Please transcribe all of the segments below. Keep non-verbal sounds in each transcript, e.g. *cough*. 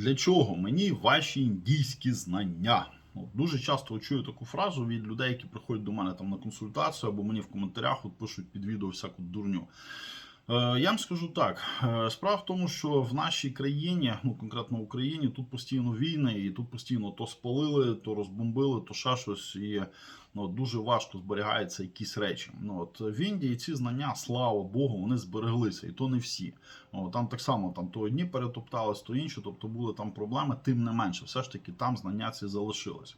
Для чого мені ваші індійські знання? От, дуже часто чую таку фразу від людей, які приходять до мене там на консультацію, або мені в коментарях от пишуть під відео всяку дурню. Е, Я вам скажу так: е, справа в тому, що в нашій країні, ну конкретно в Україні, тут постійно війни, і тут постійно то спалили, то розбомбили, то ще щось, і ну, дуже важко зберігаються якісь речі. Ну от в Індії ці знання, слава Богу, вони збереглися, і то не всі. О, там так само там то одні перетоптались, то інші, тобто були там проблеми, тим не менше, все ж таки там знання ці залишились.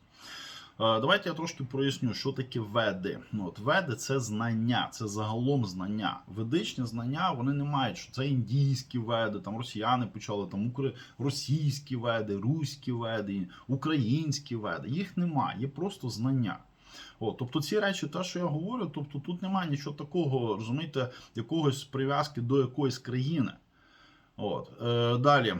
Давайте я трошки проясню, що таке веди. Ну, от веди це знання, це загалом знання. Ведичні знання вони не мають, що це індійські веди, там росіяни почали, там укр... російські веди, руські веди, українські веди. Їх немає, є просто знання. О, тобто ці речі, те, що я говорю, тобто тут немає нічого такого, розумієте, якогось прив'язки до якоїсь країни. От. Е, далі,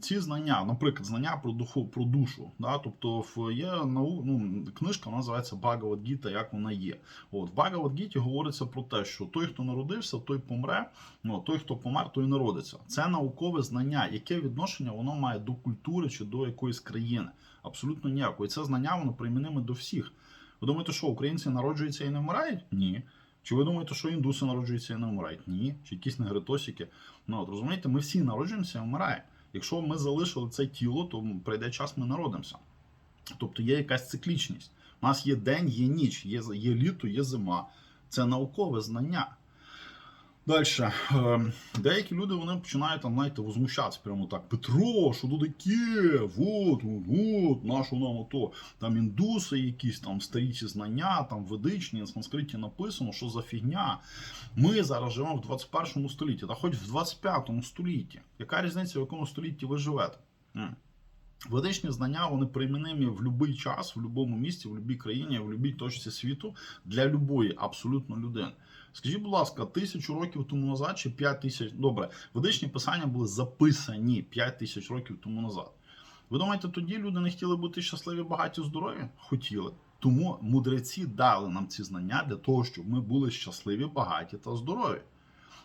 ці знання, наприклад, знання про духу, про душу. Да? Тобто є нау, ну, книжка вона називається Багават-гіта, як вона є. От, в Багават-гіті говориться про те, що той, хто народився, той помре, ну, той, хто помер, той народиться. Це наукове знання. Яке відношення воно має до культури чи до якоїсь країни? Абсолютно ніякого. І це знання воно примінимо до всіх. Ви думаєте, що українці народжуються і не вмирають? Ні. Чи ви думаєте, що індуси народжуються і не вмирають? Ні. Чи якісь негритосики? Ну от розумієте, ми всі народжуємося і вмираємо. Якщо ми залишили це тіло, то прийде час, ми народимося. Тобто є якась циклічність. У нас є день, є ніч, є, є літо, є зима. Це наукове знання. Далі. Деякі люди вони починають там, знаєте, возмущатися прямо так. Петро, що тут таке? Вот, от, нашу нам ото. Там індуси якісь там старі ці знання, там ведичні, на санскриті написано, що за фігня. Ми зараз живемо в 21 столітті, та хоч в 25 столітті. Яка різниця, в якому столітті ви живете? Ведичні знання вони примінимі в будь-який час, в будь-якому місці, в будь-якій країні, в будь-якій точці світу для будь-якої абсолютно людини. Скажіть, будь ласка, тисячу років тому назад чи п'ять тисяч. Добре, ведичні писання були записані 5 тисяч років тому назад. Ви думаєте, тоді люди не хотіли бути щасливі, багаті, здорові? Хотіли. Тому мудреці дали нам ці знання для того, щоб ми були щасливі, багаті та здорові.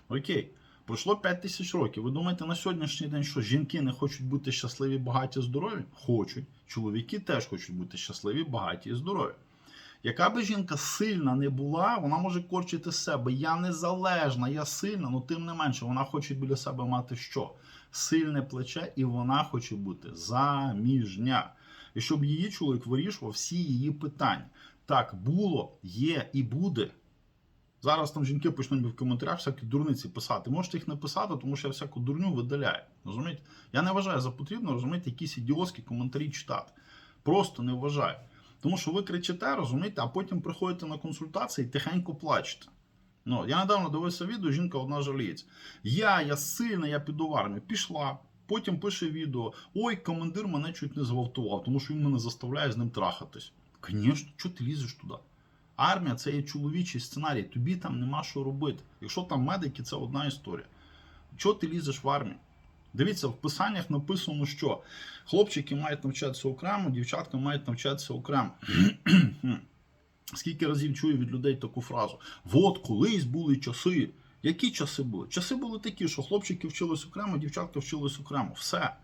Окей. Пройшло 5 тисяч років. Ви думаєте, на сьогоднішній день, що жінки не хочуть бути щасливі, багаті, здорові? Хочуть. Чоловіки теж хочуть бути щасливі, багаті і здорові. Яка би жінка сильна не була, вона може корчити себе. Я незалежна, я сильна, але тим не менше, вона хоче біля себе мати що? Сильне плече, і вона хоче бути заміжня. І щоб її чоловік вирішував всі її питання. Так було, є і буде. Зараз там жінки почнуть в коментарях всякі дурниці писати. Можете їх не писати, тому що я всяку дурню видаляю. Розумієте? Я не вважаю за потрібно, розумієте, якісь ідіотські коментарі читати. Просто не вважаю. Тому що ви кричите, розумієте, а потім приходите на консультації і тихенько плачете. Ну, я недавно дивився відео, жінка одна жаліється. Я, я сильна, я піду в армію. Пішла. Потім пише відео: Ой, командир мене чуть не зґвалтував, тому що він мене заставляє з ним трахатись. Звісно, чого ти лізеш туди? Армія це є чоловічий сценарій, тобі там нема що робити. Якщо там медики, це одна історія. Чого ти лізеш в армію? Дивіться, в писаннях написано, що хлопчики мають навчатися окремо, дівчатка мають навчатися окремо. *clears throat* Скільки разів чую від людей таку фразу: От колись були часи. Які часи були? Часи були такі, що хлопчики вчились окремо, дівчатка вчились окремо. Все.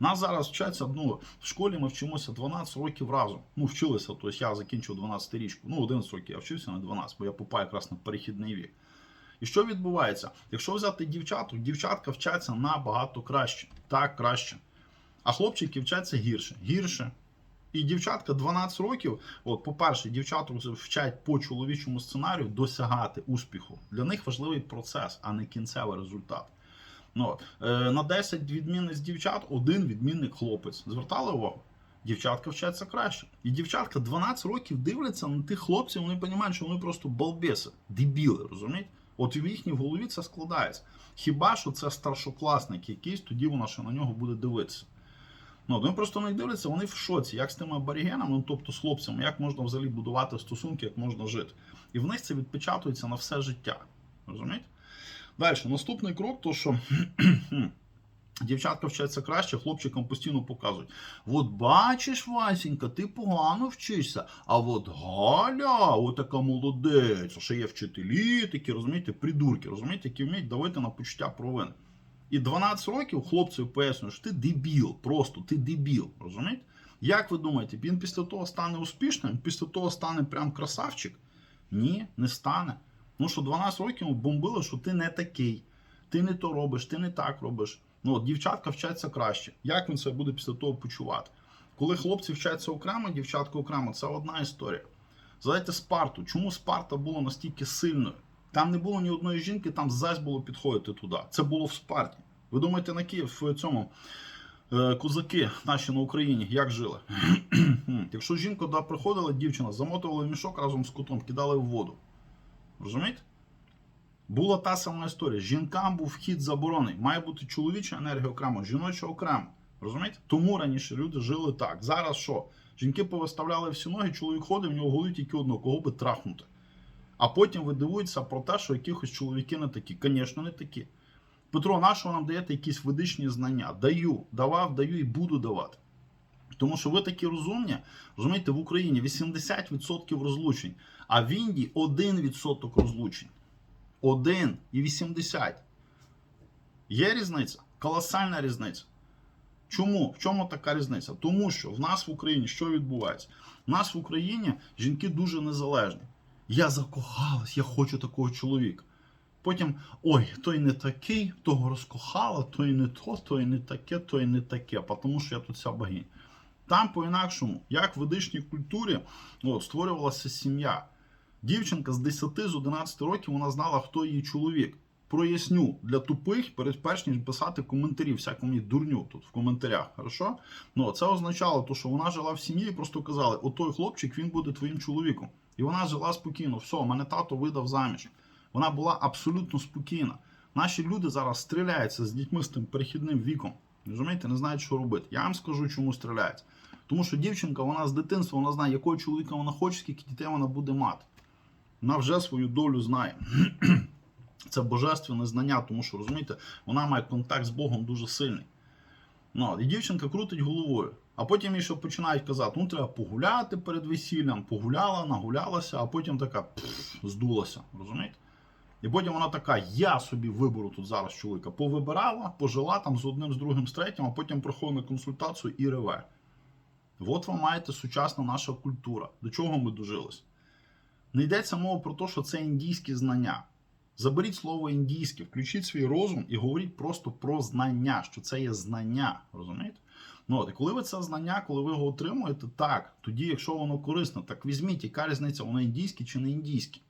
Нас зараз вчаться, ну, в школі ми вчимося 12 років разом. Ну, вчилися, тобто я закінчив 12 річку. Ну, 11 років я вчився на 12, бо я попав якраз на перехідний вік. І що відбувається? Якщо взяти дівчаток, дівчатка вчаться набагато краще. Так, краще. А хлопчики вчаться гірше. Гірше. І дівчатка 12 років, от, по-перше, дівчаток вчать по чоловічому сценарію досягати успіху. Для них важливий процес, а не кінцевий результат. Ну, е, на 10 відмінниць дівчат, один відмінник хлопець. Звертали увагу? Дівчатка вчаться краще. І дівчатка 12 років дивляться на тих хлопців, вони розуміють, що вони просто балбеси, дебіли, розумієте? От в їхній голові це складається. Хіба що це старшокласник якийсь, тоді вона ще на нього буде дивитися. Ну, вони просто не дивляться, вони в шоці, як з тими аборігенами, ну, тобто з хлопцями, як можна взагалі будувати стосунки, як можна жити. І в них це відпечатується на все життя. Розумієте? Далі, наступний крок, то що *clears throat* дівчатка вчаться краще, хлопчикам постійно показують. От бачиш, Васенька, ти погано вчишся, а от Галя, отака молодець, ще є вчителі такі, розумієте, придурки, розумієте, які вміють давити на почуття провини. І 12 років хлопцю пояснює, що ти дебіл, просто ти дебіл. Розумієте? Як ви думаєте, він після того стане успішним, після того стане прям красавчик? Ні, не стане. Ну що 12 років бомбили, що ти не такий, ти не то робиш, ти не так робиш. Ну, от дівчатка вчаться краще. Як він себе буде після того почувати? Коли хлопці вчаться окремо, дівчатка окремо, це одна історія. Згадайте Спарту. Чому Спарта була настільки сильною? Там не було ні одної жінки, там зась було підходити туди. Це було в Спарті. Ви думаєте, на Київ в цьому е, козаки наші на Україні як жили? *clears throat* Якщо жінка приходила, дівчина замотувала в мішок разом з котом, кидали в воду. Розумієте? Була та сама історія. Жінкам був вхід заборонений. Має бути чоловіча енергія окремо, жіноча окремо. Розумієте? Тому раніше люди жили так. Зараз що? Жінки повиставляли всі ноги, чоловік ходив, в нього в голові тільки одно, кого би трахнути. А потім ви дивуєтеся про те, що якихось чоловіки не такі. Звісно, не такі. Петро, на що ви нам даєте якісь ведичні знання? Даю, давав, даю і буду давати. Тому що ви такі розумні, розумієте, в Україні 80% розлучень, а в Індії 1% розлучень. 1 і 80. Є різниця? Колосальна різниця. Чому? В чому така різниця? Тому що в нас в Україні що відбувається? В нас в Україні жінки дуже незалежні. Я закохалась, я хочу такого чоловіка. Потім, ой, той не такий, того розкохала, той не то, той не таке, той не таке, тому що я тут вся богиня. Там по-інакшому, як в ведичній культурі от, створювалася сім'я. Дівчинка з 10 з 11 років вона знала, хто її чоловік. Проясню для тупих, перед перш ніж писати коментарі, всякому дурню тут в коментарях. Хорошо? Ну, це означало, то, що вона жила в сім'ї і просто казали, отой хлопчик він буде твоїм чоловіком. І вона жила спокійно. Все, мене тато видав заміж. Вона була абсолютно спокійна. Наші люди зараз стріляються з дітьми з тим перехідним віком. Розумієте, не знають, що робити. Я вам скажу, чому стріляються. Тому що дівчинка, вона з дитинства вона знає, якого чоловіка вона хоче, скільки дітей вона буде мати. Вона вже свою долю знає. *clears throat* Це божественне знання, тому що розумієте, вона має контакт з Богом дуже сильний. Ну, і дівчинка крутить головою. А потім їй ще починають казати, ну треба погуляти перед весіллям, погуляла, нагулялася, а потім така здулася. Розумієте? І потім вона така, я собі виберу тут зараз чоловіка. Повибирала, пожила там з одним, з другим, з третім, а потім проходить на консультацію і реве. От ви маєте сучасна наша культура. До чого ми дожились? Не йдеться мова про те, що це індійські знання. Заберіть слово індійське, включіть свій розум і говоріть просто про знання, що це є знання. Розумієте? Ну от, і коли ви це знання, коли ви його отримуєте, так, тоді, якщо воно корисне, так візьміть, яка різниця, воно індійське чи не індійське.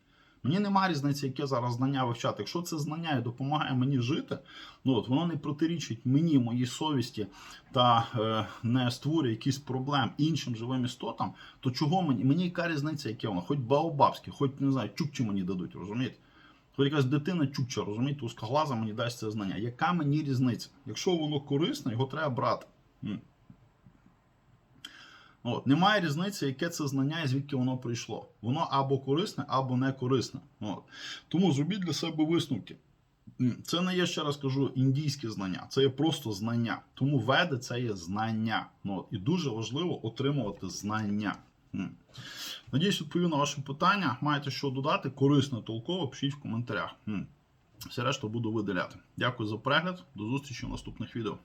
Мені немає різниці, яке зараз знання вивчати. Якщо це знання і допомагає мені жити, ну от воно не протирічить мені, моїй совісті та е, не створює якісь проблем іншим живим істотам, то чого мені? Мені яка різниця, яке воно? Хоч баобабське, хоч не знаю, чукчі мені дадуть, розумієте? Хоч якась дитина чукча, розумієте, узкоглаза мені дасть це знання. Яка мені різниця? Якщо воно корисне, його треба брати. От, немає різниці, яке це знання і звідки воно прийшло. Воно або корисне, або не корисне. От. Тому зробіть для себе висновки. Це не є, ще раз кажу, індійське знання, це є просто знання. Тому веди це є знання. От. І дуже важливо отримувати знання. Надіюсь, відповів на ваше питання. Маєте що додати, корисно, толково, пишіть в коментарях. Все решта буду видаляти. Дякую за перегляд. До зустрічі в наступних відео.